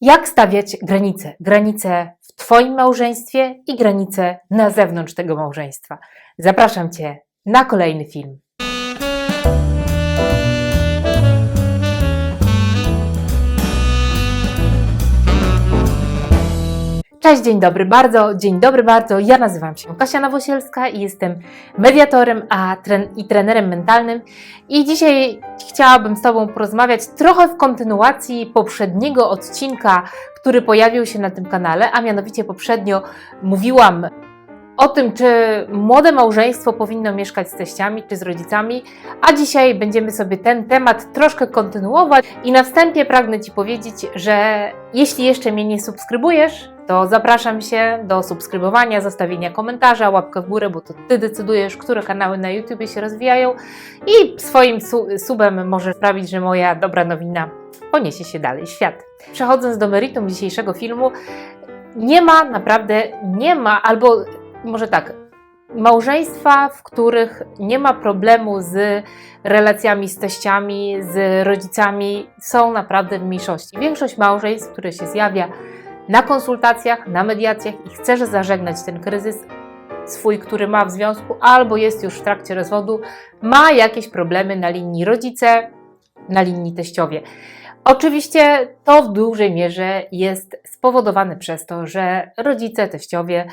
Jak stawiać granice? Granice w Twoim małżeństwie i granice na zewnątrz tego małżeństwa. Zapraszam Cię na kolejny film. Cześć, dzień dobry bardzo, dzień dobry bardzo. Ja nazywam się Kasia Nowosielska i jestem mediatorem a tren i trenerem mentalnym. I dzisiaj chciałabym z Tobą porozmawiać trochę w kontynuacji poprzedniego odcinka, który pojawił się na tym kanale, a mianowicie poprzednio mówiłam o tym, czy młode małżeństwo powinno mieszkać z teściami czy z rodzicami, a dzisiaj będziemy sobie ten temat troszkę kontynuować. I na wstępie pragnę Ci powiedzieć, że jeśli jeszcze mnie nie subskrybujesz, to zapraszam się do subskrybowania, zostawienia komentarza, łapkę w górę, bo to Ty decydujesz, które kanały na YouTube się rozwijają i swoim su subem możesz sprawić, że moja dobra nowina poniesie się dalej świat. Przechodząc do meritum dzisiejszego filmu, nie ma naprawdę, nie ma, albo może tak, małżeństwa, w których nie ma problemu z relacjami z teściami, z rodzicami, są naprawdę w mniejszości. Większość małżeństw, które się zjawia na konsultacjach, na mediacjach i chce zażegnać ten kryzys swój, który ma w związku, albo jest już w trakcie rozwodu, ma jakieś problemy na linii rodzice, na linii teściowie. Oczywiście to w dużej mierze jest spowodowane przez to, że rodzice, teściowie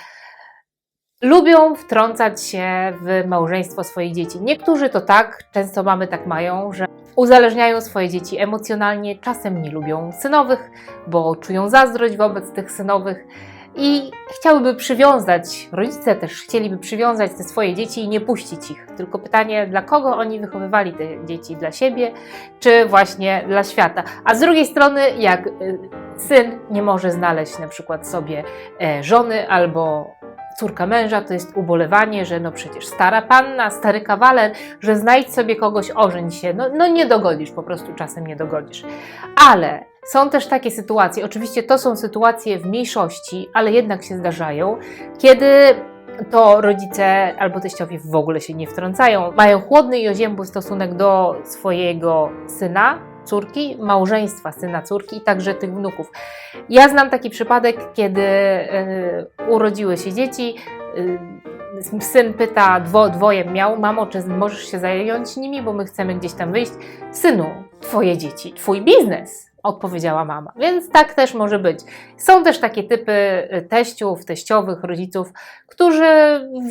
lubią wtrącać się w małżeństwo swoich dzieci. Niektórzy to tak, często mamy tak mają, że uzależniają swoje dzieci emocjonalnie, czasem nie lubią synowych, bo czują zazdrość wobec tych synowych i chciałyby przywiązać, rodzice też chcieliby przywiązać te swoje dzieci i nie puścić ich. Tylko pytanie, dla kogo oni wychowywali te dzieci? Dla siebie, czy właśnie dla świata? A z drugiej strony, jak y, syn nie może znaleźć na przykład sobie e, żony albo córka męża, to jest ubolewanie, że no przecież stara panna, stary kawaler, że znajdź sobie kogoś, ożeń się. No, no nie dogodzisz, po prostu czasem nie dogodzisz. Ale są też takie sytuacje, oczywiście to są sytuacje w mniejszości, ale jednak się zdarzają, kiedy to rodzice albo teściowie w ogóle się nie wtrącają. Mają chłodny i oziębły stosunek do swojego syna, córki, małżeństwa syna, córki i także tych wnuków. Ja znam taki przypadek, kiedy y, urodziły się dzieci. Y, syn pyta, dwo, dwoje miał, mamo, czy możesz się zająć nimi, bo my chcemy gdzieś tam wyjść. Synu, twoje dzieci, twój biznes odpowiedziała mama. Więc tak też może być. Są też takie typy y, teściów, teściowych, rodziców, którzy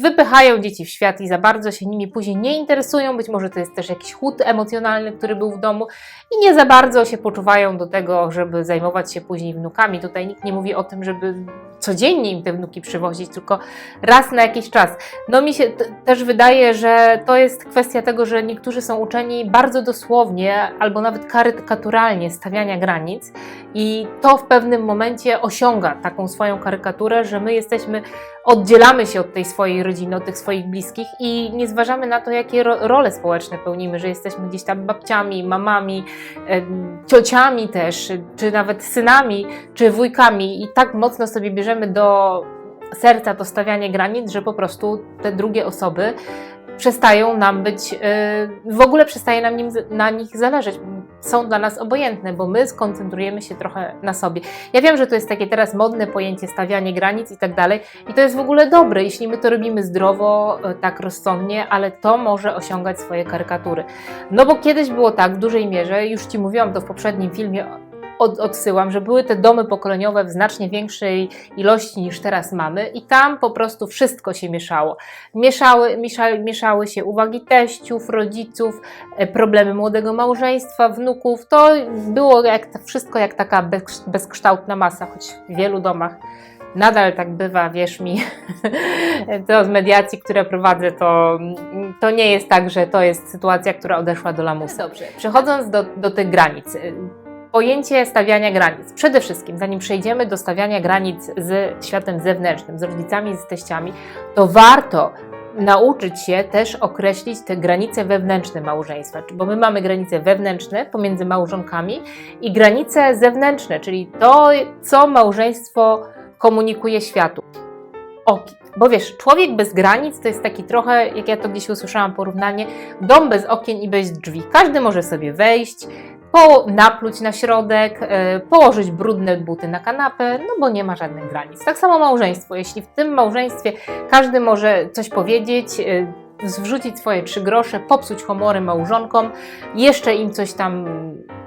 wypychają dzieci w świat i za bardzo się nimi później nie interesują. Być może to jest też jakiś chłód emocjonalny, który był w domu i nie za bardzo się poczuwają do tego, żeby zajmować się później wnukami. Tutaj nikt nie mówi o tym, żeby codziennie im te wnuki przywozić, tylko raz na jakiś czas. No mi się też wydaje, że to jest kwestia tego, że niektórzy są uczeni bardzo dosłownie albo nawet karykaturalnie stawiania granic i to w pewnym momencie osiąga taką swoją karykaturę, że my jesteśmy, oddzielamy się od tej swojej rodziny, od tych swoich bliskich i nie zważamy na to, jakie ro role społeczne pełnimy, że jesteśmy gdzieś tam babciami, mamami, ciociami też, czy nawet synami, czy wujkami i tak mocno sobie bierzemy do serca to stawianie granic, że po prostu te drugie osoby przestają nam być, w ogóle przestaje nam nim, na nich zależeć. Są dla nas obojętne, bo my skoncentrujemy się trochę na sobie. Ja wiem, że to jest takie teraz modne pojęcie stawianie granic i tak dalej, i to jest w ogóle dobre, jeśli my to robimy zdrowo, tak rozsądnie, ale to może osiągać swoje karykatury. No bo kiedyś było tak w dużej mierze, już Ci mówiłam to w poprzednim filmie od, odsyłam, że były te domy pokoleniowe w znacznie większej ilości niż teraz mamy i tam po prostu wszystko się mieszało. Mieszały, mieszały, mieszały się uwagi teściów, rodziców, e, problemy młodego małżeństwa, wnuków. To było jak, wszystko jak taka bez, bezkształtna masa, choć w wielu domach nadal tak bywa, wierz mi, to z mediacji, które prowadzę, to, to nie jest tak, że to jest sytuacja, która odeszła do lamusa. Dobrze, przechodząc do, do tych granic. Pojęcie stawiania granic. Przede wszystkim, zanim przejdziemy do stawiania granic z światem zewnętrznym, z rodzicami, z teściami, to warto nauczyć się też określić te granice wewnętrzne małżeństwa, bo my mamy granice wewnętrzne pomiędzy małżonkami i granice zewnętrzne, czyli to, co małżeństwo komunikuje światu. Oki. Bo wiesz, człowiek bez granic to jest taki trochę, jak ja to gdzieś usłyszałam porównanie, dom bez okien i bez drzwi. Każdy może sobie wejść, po, napluć na środek, e, położyć brudne buty na kanapę, no bo nie ma żadnych granic. Tak samo małżeństwo. Jeśli w tym małżeństwie każdy może coś powiedzieć, e, wrzucić swoje trzy grosze, popsuć humory małżonkom, jeszcze im coś tam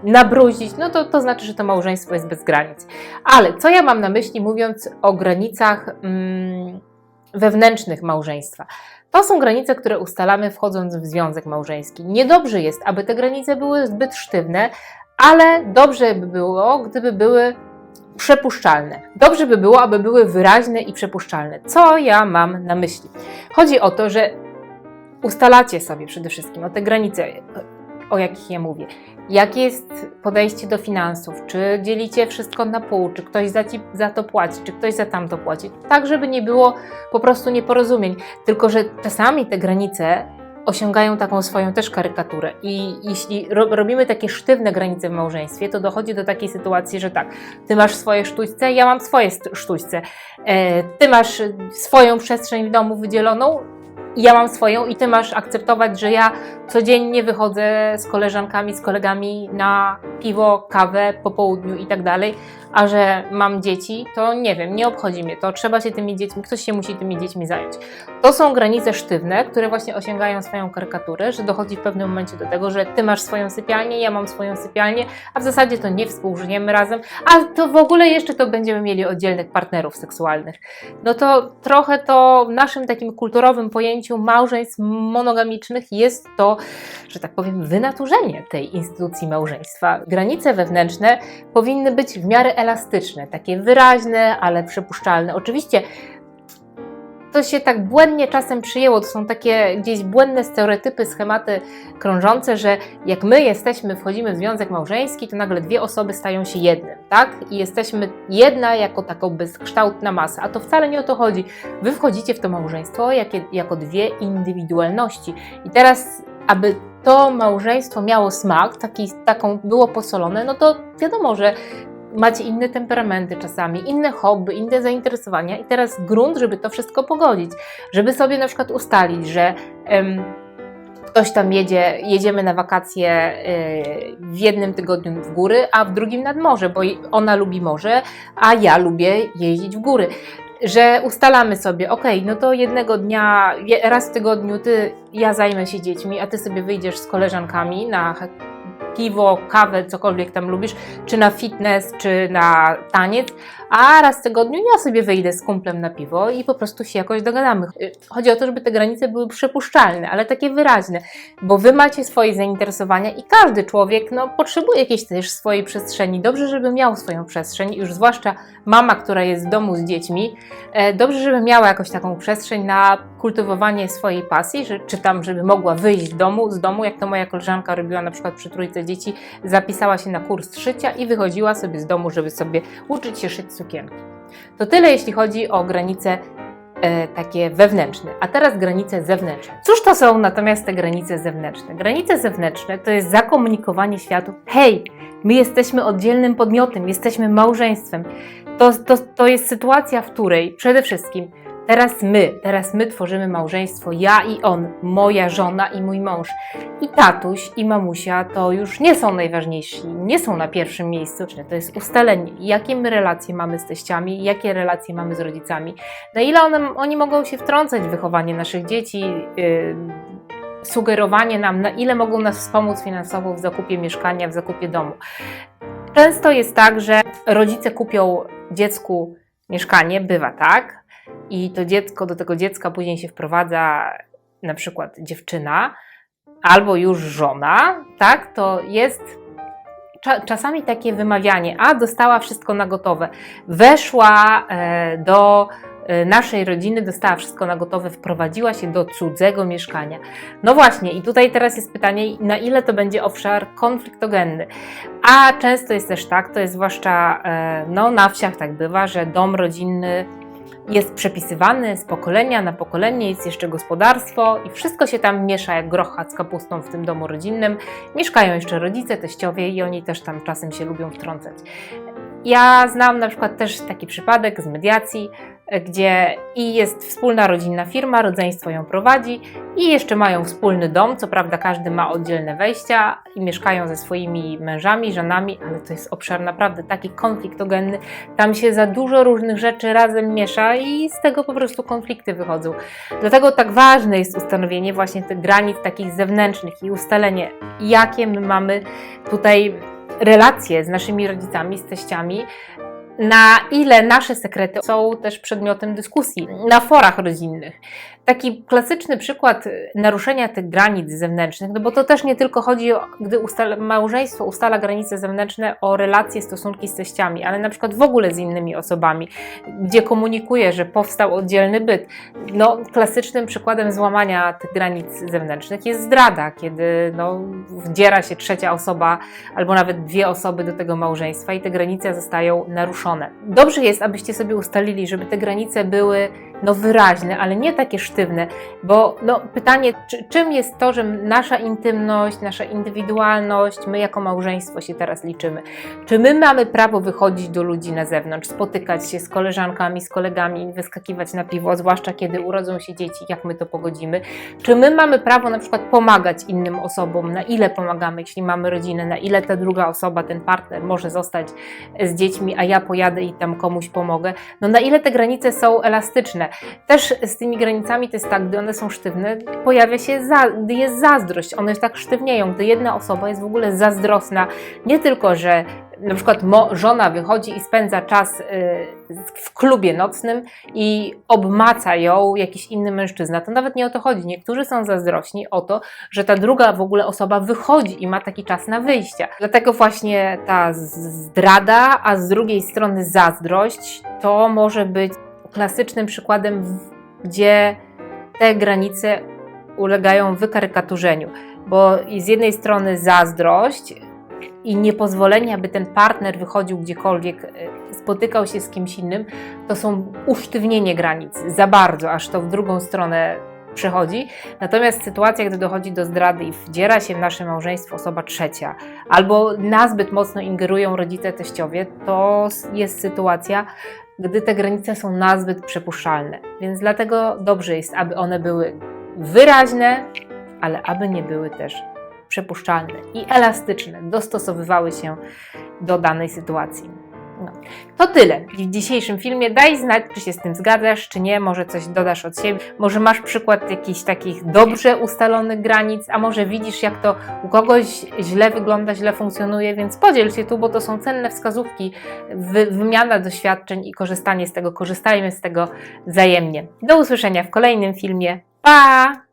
nabrudzić, no to, to znaczy, że to małżeństwo jest bez granic. Ale co ja mam na myśli, mówiąc o granicach mm, wewnętrznych małżeństwa? To są granice, które ustalamy wchodząc w związek małżeński. Niedobrze jest, aby te granice były zbyt sztywne, ale dobrze by było, gdyby były przepuszczalne. Dobrze by było, aby były wyraźne i przepuszczalne. Co ja mam na myśli? Chodzi o to, że ustalacie sobie przede wszystkim o te granice, o jakich ja mówię. Jakie jest podejście do finansów? Czy dzielicie wszystko na pół? Czy ktoś za, ci, za to płaci? Czy ktoś za tamto płaci? Tak, żeby nie było po prostu nieporozumień. Tylko, że czasami te granice osiągają taką swoją też karykaturę. I jeśli ro robimy takie sztywne granice w małżeństwie, to dochodzi do takiej sytuacji, że tak, ty masz swoje sztućce, ja mam swoje sztućce. E, ty masz swoją przestrzeń w domu wydzieloną, ja mam swoją i ty masz akceptować, że ja codziennie wychodzę z koleżankami, z kolegami na piwo, kawę po południu i tak dalej, a że mam dzieci, to nie wiem, nie obchodzi mnie to, trzeba się tymi dziećmi, ktoś się musi tymi dziećmi zająć. To są granice sztywne, które właśnie osiągają swoją karykaturę, że dochodzi w pewnym momencie do tego, że ty masz swoją sypialnię, ja mam swoją sypialnię, a w zasadzie to nie współżyjemy razem, a to w ogóle jeszcze to będziemy mieli oddzielnych partnerów seksualnych. No to trochę to w naszym takim kulturowym pojęciu małżeństw monogamicznych jest to, że tak powiem, wynaturzenie tej instytucji małżeństwa. Granice wewnętrzne powinny być w miarę elastyczne, takie wyraźne, ale przepuszczalne. Oczywiście to się tak błędnie czasem przyjęło, to są takie gdzieś błędne stereotypy, schematy krążące, że jak my jesteśmy, wchodzimy w związek małżeński, to nagle dwie osoby stają się jednym, tak? I jesteśmy jedna jako taką bezkształtna masa, a to wcale nie o to chodzi. Wy wchodzicie w to małżeństwo jako, jako dwie indywidualności i teraz, aby to małżeństwo miało smak, taki, taką było posolone, no to wiadomo, że macie inne temperamenty czasami, inne hobby, inne zainteresowania i teraz grunt, żeby to wszystko pogodzić, żeby sobie na przykład ustalić, że ktoś tam jedzie, jedziemy na wakacje y, w jednym tygodniu w góry, a w drugim nad morze, bo ona lubi morze, a ja lubię jeździć w góry. Że ustalamy sobie, ok, no to jednego dnia, raz w tygodniu ty, ja zajmę się dziećmi, a ty sobie wyjdziesz z koleżankami na piwo, kawę, cokolwiek tam lubisz, czy na fitness, czy na taniec, a raz w tygodniu ja sobie wyjdę z kumplem na piwo i po prostu się jakoś dogadamy. Chodzi o to, żeby te granice były przepuszczalne, ale takie wyraźne, bo wy macie swoje zainteresowania i każdy człowiek no, potrzebuje jakiejś też swojej przestrzeni. Dobrze, żeby miał swoją przestrzeń, już zwłaszcza mama, która jest w domu z dziećmi, e, dobrze, żeby miała jakąś taką przestrzeń na kultywowanie swojej pasji, że, czy tam, żeby mogła wyjść z domu, z domu, jak to moja koleżanka robiła na przykład przy trójce dzieci, zapisała się na kurs szycia i wychodziła sobie z domu, żeby sobie uczyć się szyć sukienki. To tyle, jeśli chodzi o granice e, takie wewnętrzne. A teraz granice zewnętrzne. Cóż to są natomiast te granice zewnętrzne? Granice zewnętrzne to jest zakomunikowanie światu: hej, my jesteśmy oddzielnym podmiotem, jesteśmy małżeństwem. To, to, to jest sytuacja, w której przede wszystkim Teraz my, teraz my tworzymy małżeństwo, ja i on, moja żona i mój mąż. I tatuś i mamusia to już nie są najważniejsi, nie są na pierwszym miejscu. To jest ustalenie, jakie my relacje mamy z teściami, jakie relacje mamy z rodzicami, na ile one, oni mogą się wtrącać w wychowanie naszych dzieci, yy, sugerowanie nam, na ile mogą nas wspomóc finansowo w zakupie mieszkania, w zakupie domu. Często jest tak, że rodzice kupią dziecku mieszkanie, bywa tak, i to dziecko, do tego dziecka później się wprowadza na przykład dziewczyna albo już żona, tak, to jest czasami takie wymawianie, a dostała wszystko na gotowe, weszła e, do e, naszej rodziny, dostała wszystko na gotowe, wprowadziła się do cudzego mieszkania. No właśnie, i tutaj teraz jest pytanie, na ile to będzie obszar konfliktogenny. A często jest też tak, to jest zwłaszcza e, no, na wsiach tak bywa, że dom rodzinny jest przepisywany z pokolenia na pokolenie, jest jeszcze gospodarstwo i wszystko się tam miesza jak grocha z kapustą w tym domu rodzinnym. Mieszkają jeszcze rodzice, teściowie i oni też tam czasem się lubią wtrącać. Ja znam na przykład też taki przypadek z mediacji, gdzie i jest wspólna rodzinna firma, rodzeństwo ją prowadzi i jeszcze mają wspólny dom. Co prawda, każdy ma oddzielne wejścia i mieszkają ze swoimi mężami, żonami, ale to jest obszar naprawdę taki konfliktogenny. Tam się za dużo różnych rzeczy razem miesza i z tego po prostu konflikty wychodzą. Dlatego tak ważne jest ustanowienie właśnie tych granic takich zewnętrznych i ustalenie, jakie my mamy tutaj relacje z naszymi rodzicami, z teściami, na ile nasze sekrety są też przedmiotem dyskusji na forach rodzinnych. Taki klasyczny przykład naruszenia tych granic zewnętrznych, no bo to też nie tylko chodzi o, gdy ustala, małżeństwo ustala granice zewnętrzne o relacje, stosunki z teściami, ale na przykład w ogóle z innymi osobami, gdzie komunikuje, że powstał oddzielny byt. No, klasycznym przykładem złamania tych granic zewnętrznych jest zdrada, kiedy no, wdziera się trzecia osoba albo nawet dwie osoby do tego małżeństwa i te granice zostają naruszone. Dobrze jest, abyście sobie ustalili, żeby te granice były no, wyraźne, ale nie takie sztywne, bo no, pytanie, czy, czym jest to, że nasza intymność, nasza indywidualność, my jako małżeństwo się teraz liczymy? Czy my mamy prawo wychodzić do ludzi na zewnątrz, spotykać się z koleżankami, z kolegami, wyskakiwać na piwo, zwłaszcza kiedy urodzą się dzieci, jak my to pogodzimy? Czy my mamy prawo na przykład pomagać innym osobom, na ile pomagamy, jeśli mamy rodzinę, na ile ta druga osoba, ten partner może zostać z dziećmi, a ja pojadę i tam komuś pomogę? No na ile te granice są elastyczne? Też z tymi granicami to jest tak, gdy one są sztywne, pojawia się, za, gdy jest zazdrość, one tak sztywnieją, gdy jedna osoba jest w ogóle zazdrosna, nie tylko, że na przykład żona wychodzi i spędza czas y, w klubie nocnym i obmaca ją jakiś inny mężczyzna. To nawet nie o to chodzi. Niektórzy są zazdrośni o to, że ta druga w ogóle osoba wychodzi i ma taki czas na wyjście. Dlatego właśnie ta zdrada, a z drugiej strony zazdrość, to może być klasycznym przykładem, gdzie te granice ulegają wykarykaturzeniu, bo z jednej strony zazdrość i niepozwolenie, aby ten partner wychodził gdziekolwiek, y, spotykał się z kimś innym, to są usztywnienie granic za bardzo, aż to w drugą stronę przechodzi. Natomiast sytuacja, gdy dochodzi do zdrady i wdziera się w nasze małżeństwo osoba trzecia, albo nazbyt mocno ingerują rodzice teściowie, to jest sytuacja, gdy te granice są nazbyt przepuszczalne. Więc dlatego dobrze jest, aby one były wyraźne, ale aby nie były też przepuszczalne i elastyczne, dostosowywały się do danej sytuacji. No. To tyle w dzisiejszym filmie. Daj znać, czy się z tym zgadzasz, czy nie. Może coś dodasz od siebie. Może masz przykład jakichś takich dobrze ustalonych granic, a może widzisz, jak to u kogoś źle wygląda, źle funkcjonuje, więc podziel się tu, bo to są cenne wskazówki, wy, wymiana doświadczeń i korzystanie z tego. Korzystajmy z tego wzajemnie. Do usłyszenia w kolejnym filmie. Pa!